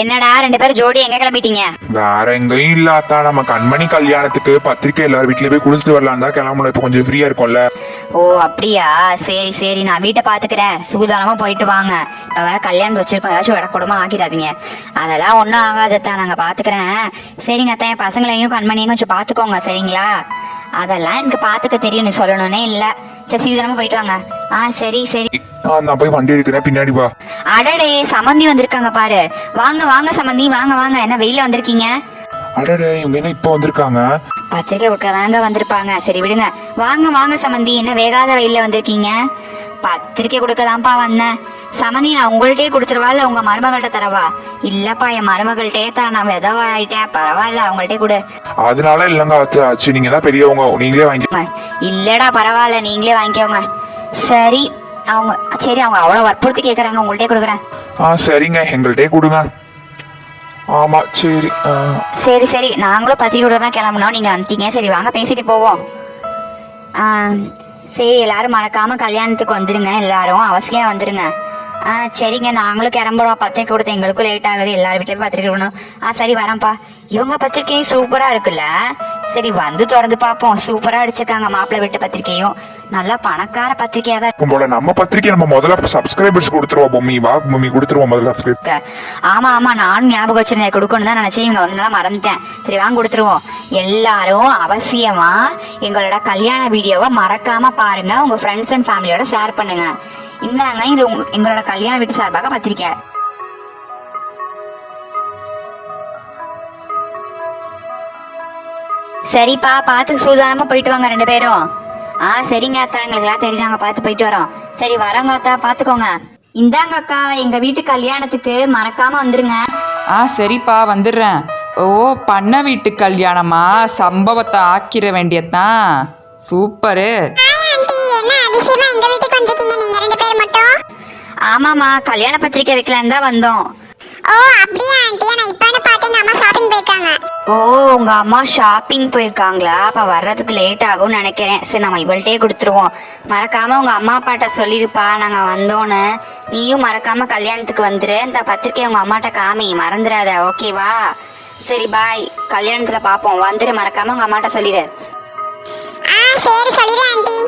என்னடா ரெண்டு பேரும் ஜோடி எங்க கிளம்பிட்டீங்க? வேற எங்கேயும் இல்ல அத்தா. நம்ம கண்மணி கல்யாணத்துக்கு பத்திரிக்கை எல்லாரும் வீட்லயே போய் கொடுத்துட்டு வரலாம் தான் கிளம்பணும் இப்போ கொஞ்சம் ஃப்ரீயா இருக்கும்ல. ஓ அப்படியா? சரி சரி. நான் வீட்டை பாத்துக்கிறேன் சூதானமா போயிட்டு வாங்க. இப்ப வேற கல்யாணம் வச்சிருக்கோம். ஏதாச்சும் விடக்கூடமா ஆக்கிடாதீங்க. அதெல்லாம் ஒன்றும் ஆகாதத்தான் நாங்க பாத்துக்கிறேன் சரிங்க அத்தான் என் பசங்களையும் கண்மணியும் கொஞ்சம் பாத்துக்கோங்க சரிங்களா? அதெல்லாம் எனக்கு பாத்துக்க தெரியும். நீ சொல்லணும்னே இல்ல. சரி சீக்கிரமா போயிட்டு வாங்க. ஆ சரி சரி. நான் போய் வண்டி எடுக்கிறேன். பின்னாடி வா. அடடே சம்மந்தி வந்திருக்காங்க பாரு. வாங்க வாங்க சம்மந்தி வாங்க வாங்க. என்ன வெயில வந்திருக்கீங்க? அடடே இவங்க என்ன இப்போ வந்திருக்காங்க? பத்திரிக்கை கொடுக்கதாங்க வந்திருப்பாங்க. சரி விடுங்க. வாங்க வாங்க சமந்தி. என்ன வேகாத வெயில்ல வந்திருக்கீங்க? பத்திரிக்கை கொடுக்கதான்ப்பா வந்தேன். சமந்தி நான் உங்கள்கிட்டயே கொடுத்துருவா இல்ல உங்க மருமகள்கிட்ட தரவா? இல்லப்பா என் மருமகள்கிட்டே தான் நான் விதவா ஆயிட்டேன். பரவாயில்ல அவங்கள்ட்டே கொடு. அதனால இல்லைங்க ஆச்சு தான் பெரியவங்க. நீங்களே வாங்கி இல்லடா பரவாயில்ல. நீங்களே வாங்கிக்கோங்க. சரி அவங்க சரி அவங்க அவ்வளோ வற்புறுத்தி கேட்குறாங்க உங்கள்கிட்டயே கொடுக்குறேன். ஆ சரிங்க எங்கள்கிட்டயே கொடுங்க. ஆமா சரி சரி சரி நாங்களும் பத்திரிக்கை கொடுக்க தான் கிளம்புனோம். நீங்கள் வந்துட்டீங்க. சரி வாங்க பேசிட்டு போவோம். சரி எல்லாரும் மறக்காம கல்யாணத்துக்கு வந்துருங்க எல்லாரும். அவசியம் வந்துருங்க. ஆ சரிங்க நாங்களும் கிளம்புறோம். பத்திரிக்கை கொடுத்து எங்களுக்கும் லேட் ஆகுது. எல்லார் வீட்லயும் பத்திரிக்கை கொடுக்கணும். ஆ சரி வரேன்ப்பா இவங்க பத்திரிக்கையும் சூப்பராக இருக்குல்ல? சரி வந்து திறந்து பார்ப்போம். சூப்பராக அடிச்சிருக்காங்க மாப்பிள்ளை வீட்டு பத்திரிக்கையும். நல்லா பணக்கார பத்திரிக்கையாக தான் போல நம்ம பத்திரிக்கை நம்ம முதல்ல சப்ஸ்கிரைபர்ஸ் கொடுத்துருவோம் பொம்மி வா பொம்மி கொடுத்துருவோம் முதல்ல. இருக்கு ஆமா ஆமா நானும் ஞாபகம் வச்சிருந்தேன். கொடுக்கணும் தான் நினைச்சேன். இவங்க வந்து மறந்துட்டேன். சரி வாங்க கொடுத்துருவோம். எல்லாரும் அவசியமா எங்களோட கல்யாண வீடியோவை மறக்காம பாருங்க. உங்க ஃப்ரெண்ட்ஸ் அண்ட் ஃபேமிலியோட ஷேர் பண்ணுங்க. இந்தாங்க இது எங்களோட கல்யாண வீட்டு சார்பாக பத்திரிக்கை. சரிப்பா பார்த்து சூதானமா போயிட்டு வாங்க ரெண்டு பேரும். ஆ சரிங்க அத்தா எங்களுக்குலாம் தெரியும். நாங்க பார்த்து போயிட்டு வரோம். சரி வரோங்க அத்தா பார்த்துக்கோங்க இந்தாங்க அக்கா எங்க வீட்டு கல்யாணத்துக்கு மறக்காம வந்துருங்க. ஆ சரிப்பா வந்துடுறேன். ஓ பண்ண வீட்டு கல்யாணமா? சம்பவத்தை ஆக்கிற வேண்டியதான் சூப்பரு. ஆண்டி என்ன அதிசயமா எங்க வீட்டுக்கு வந்திருக்கீங்க நீங்க ரெண்டு பேர் மட்டும் ஆமாம்மா கல்யாண பத்திரிக்கை வைக்கலான்னு தான் வந்தோம். ஓ அப்படியா ஆண்டி. நான் இப்பன்னு பார்த்து எங்க அம்மா ஷாப்பிங் போயிருக்காங்க. ஓ உங்க அம்மா ஷாப்பிங் போயிருக்காங்களா? அப்ப வர்றதுக்கு லேட் ஆகும்னு நினைக்கிறேன். சரி நம்ம இவள்கிட்டே கொடுத்துருவோம். மறக்காம உங்க அம்மா அப்பாட்ட சொல்லிருப்பா. நாங்க வந்தோன்னு. நீயும் மறக்காம கல்யாணத்துக்கு வந்துரு. இந்த பத்திரிக்கை உங்க அம்மாட்ட காமி. மறந்துடாத. ஓகேவா சரி பாய் கல்யாணத்துல பாப்போம். வந்துரு. மறக்காம உங்க அம்மாட்ட சொல்லிடு ஆ சரி சொல்லிடு ஆண்டி.